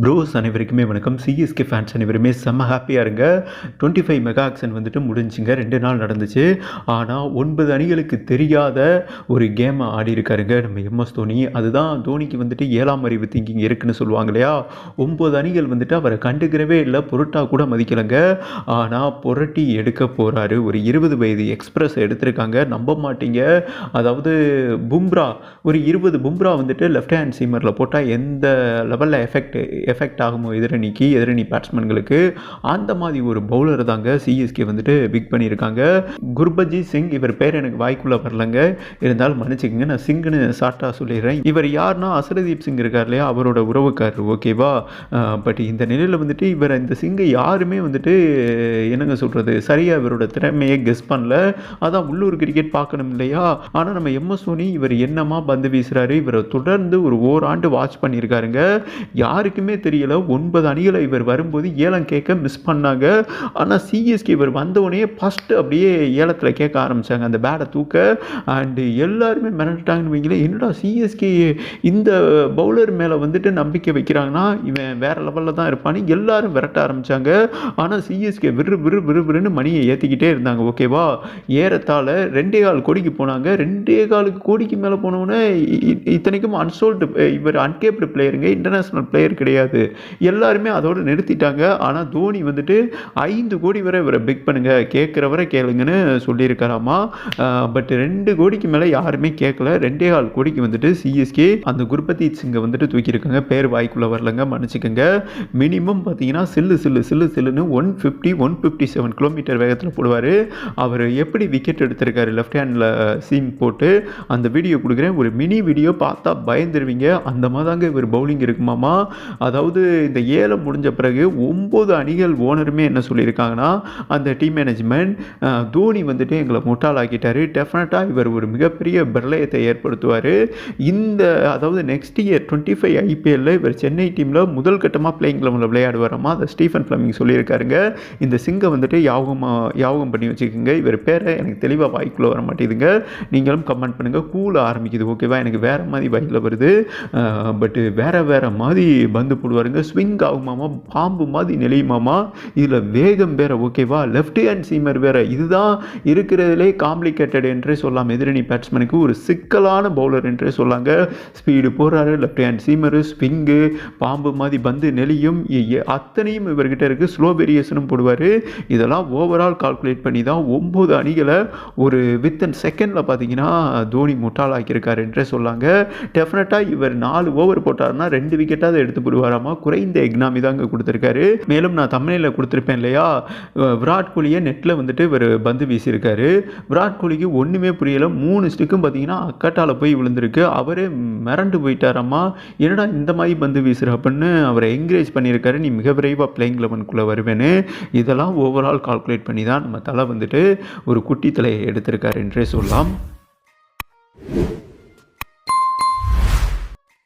Pros அனைவருக்குமே வணக்கம். CSK fans அனைவருமே செம்ம ஹாப்பியாக இருங்க. டுவெண்ட்டி ஃபைவ் மெகா ஆக்ஷன் வந்துட்டு முடிஞ்சுங்க. ரெண்டு நாள் நடந்துச்சு. ஆனால் ஒன்பது அணிகளுக்கு தெரியாத ஒரு கேமை ஆடி இருக்காருங்க. நம்ம எம்எஸ் தோனி. அதுதான் தோனிக்கு வந்துட்டு ஏழாம் அறிவு திங்கிங் இருக்குன்னு சொல்லுவாங்க இல்லையா? ஒம்பது அணிகள் வந்துட்டு அவரை கண்டுக்கிறவே இல்லை. பொருட்டாக கூட மதிக்கலைங்க. ஆனால் புரட்டி எடுக்க போகிறாரு ஒரு இருபது வயது எக்ஸ்பிரஸ் எடுத்திருக்காங்க. நம்ப மாட்டீங்க. அதாவது பும்ரா ஒரு இருபது பும்ரா வந்துட்டு லெஃப்ட் ஹேண்ட் சீமரில் போட்டால் எந்த லெவலில் எஃபெக்ட் எஃபெக்ட் ஆகுமோ எதிரணிக்கு எதிரணி பேட்ஸ்மேன்களுக்கு அந்த மாதிரி ஒரு பவுலர் தாங்க சிஎஸ்கே வந்துட்டு பிக் பண்ணியிருக்காங்க. குர்பஜித் சிங் இவர் பேர் எனக்கு வாய்க்குள்ளே வரலங்க. இருந்தாலும் மன்னிச்சுக்கோங்க நான் சிங்னு ஷார்ட்டாக சொல்லிடுறேன். இவர் யாருன்னா அசரதீப் சிங் இருக்கார் இல்லையா? அவரோட உறவுக்காரர் ஓகேவா பட் இந்த நிலையில் வந்துட்டு இவர் இந்த சிங்கை யாருமே வந்துட்டு என்னங்க சொல்கிறது சரியாக இவரோட திறமையை கெஸ் பண்ணல. அதான் உள்ளூர் கிரிக்கெட் பார்க்கணும் இல்லையா? ஆனால் நம்ம எம்எஸ் தோனி இவர் என்னமா பந்து வீசுகிறாரு இவரை தொடர்ந்து ஒரு ஓராண்டு வாட்ச் பண்ணியிருக்காருங்க. யாருக்குமே தெரியல ஒன்பது அணிகளை இவர் வரும்போது ஏலம் கேட்க மிஸ் பண்ணாங்க. ஆனால் சிஎஸ்கே இவர் வந்தவுடனே ஃபஸ்ட்டு அப்படியே ஏலத்தில் கேட்க ஆரம்பித்தாங்க அந்த பேடை தூக்க அண்டு எல்லாருமே மிரண்டுட்டாங்கன்னு வைங்களேன். என்னடா சிஎஸ்கே இந்த பவுலர் மேலே வந்துட்டு நம்பிக்கை வைக்கிறாங்கன்னா இவன் வேற லெவலில் தான் இருப்பான்னு எல்லாரும் விரட்ட ஆரம்பித்தாங்க ஆனால் சிஎஸ்கே விறு விறு விறு விறுன்னு மணியை ஏற்றிக்கிட்டே இருந்தாங்க. ஓகேவா ஏறத்தால் ரெண்டே கால் கோடிக்கு போனாங்க. ரெண்டே காலுக்கு கோடிக்கு மேலே போனவுடனே இத்தனைக்கும் அன்சோல்டு இவர் அன்கேப்டு பிளேயருங்க இன்டர்நேஷ்னல் பிளேயர் கிடையாது. எல்லாருமே அதோடு நிறுத்திட்டாங்க. ஆனால் தோனி வந்துட்டு ஐந்து கோடி வரை இவரை பிக் பண்ணுங்க கேட்குறவரை கேளுங்கன்னு சொல்லியிருக்காராமா? பட் ரெண்டு கோடிக்கு மேலே யாருமே கேட்கல. ரெண்டே கால் கோடிக்கு வந்துட்டு சிஎஸ்கே அந்த குர்பதீத் சிங்கை வந்துட்டு தூக்கியிருக்காங்க. பேர் வாய்க்குள்ளே வரலங்க மன்னிச்சுக்கோங்க. மினிமம் பார்த்தீங்கன்னா சில்லு சில்லு சில்லு சில்லுன்னு one fifty one fifty seven kilometre வேகத்தில் போடுவார். அவர் எப்படி விக்கெட் எடுத்திருக்காரு லெஃப்ட் ஹேண்டில் சீம் போட்டு அந்த வீடியோ கொடுக்குறேன். ஒரு மினி வீடியோ பார்த்தா பயந்துருவீங்க. அந்த மாதிரி தாங்க இவர் பவுலிங் இருக்குமாமா? அதாவது இந்த ஏலம் முடிஞ்ச பிறகு ஒம்பது அணிகள் ஓனருமே என்ன சொல்லியிருக்காங்கன்னா அந்த டீம் மேனேஜ்மெண்ட் தோனி வந்துட்டு எங்களை முட்டாளாக்கிட்டாரு. டெஃபினட்டாக இவர் ஒரு மிகப்பெரிய பிரளயத்தை ஏற்படுத்துவார். இந்த அதாவது நெக்ஸ்ட் இயர் டுவெண்ட்டி ஃபைவ் ஐபிஎல்ல இவர் சென்னை டீமில் முதல் கட்டமாக பிளேயிங் கிளம்பில் விளையாடுவாராமா அதை ஸ்டீஃபன் ஃப்ளமிங் சொல்லியிருக்காருங்க. இந்த சிங்கை வந்துட்டு யாபகமாக யாகம் பண்ணி வச்சுக்கோங்க. இவர் பேரை எனக்கு தெளிவாக வாய்க்குள்ளே வர மாட்டேதுங்க. நீங்களும் கமெண்ட் பண்ணுங்கள் கூல ஆரம்பிக்குது ஓகேவா எனக்கு வேறு மாதிரி வாய்க்கில் வருது. பட்டு வேறு வேறு மாதிரி கொண்டு போடுவாருங்க ஸ்விங் ஆகுமாமா பாம்பு மாதிரி நெளியுமாமா இதில் வேகம் வேற ஓகேவா? லெஃப்ட் ஹேண்ட் சீமர் வேற. இதுதான் இருக்கிறதுலே காம்ப்ளிகேட்டட் என்றே சொல்லலாம் எதிரணி பேட்ஸ்மேனுக்கு ஒரு சிக்கலான பவுலர் என்றே சொல்லாங்க. ஸ்பீடு போடுறாரு லெஃப்ட் ஹேண்ட் சீமரு ஸ்விங்கு பாம்பு மாதிரி பந்து நெளியும். அத்தனையும் இவர்கிட்ட இருக்குது ஸ்லோ வேரியேஷனும் போடுவார். இதெல்லாம் ஓவரால் கால்குலேட் பண்ணி தான் ஒம்பது அணிகளை ஒரு வித்தின் செகண்டில் பார்த்தீங்கன்னா தோனி முட்டாளாக்கியிருக்காரு என்றே சொல்லாங்க. டெஃபினட்டாக இவர் நாலு ஓவர் போட்டார்னா ரெண்டு விக்கெட்டாவது எடுத்து போடுவார். வராமல் குறைந்த எக்னாமி தாங்க கொடுத்துருக்காரு. மேலும் நான் தமிழில் கொடுத்துருப்பேன் இல்லையா? விராட் கோலியை நெட்டில் வந்துட்டு இவர் பந்து வீசியிருக்காரு. விராட் கோலிக்கு ஒன்றுமே புரியலை. மூணு ஸ்டிக்கும் பார்த்தீங்கன்னா அக்கட்டால் போய் விழுந்திருக்கு. அவரே மிரண்டு போயிட்டாராம்மா. என்னடா இந்த மாதிரி பந்து வீசுகிற அப்படின்னு அவரை என்கரேஜ் பண்ணியிருக்காரு. நீ மிக விரைவாக பிளேயிங் லெவனுக்குள்ளே வருவேன்னு. இதெல்லாம் ஓவரால் கால்குலேட் பண்ணி தான் நம்ம தலை வந்துட்டு ஒரு குட்டி தலையை எடுத்திருக்காரு என்றே சொல்லலாம்.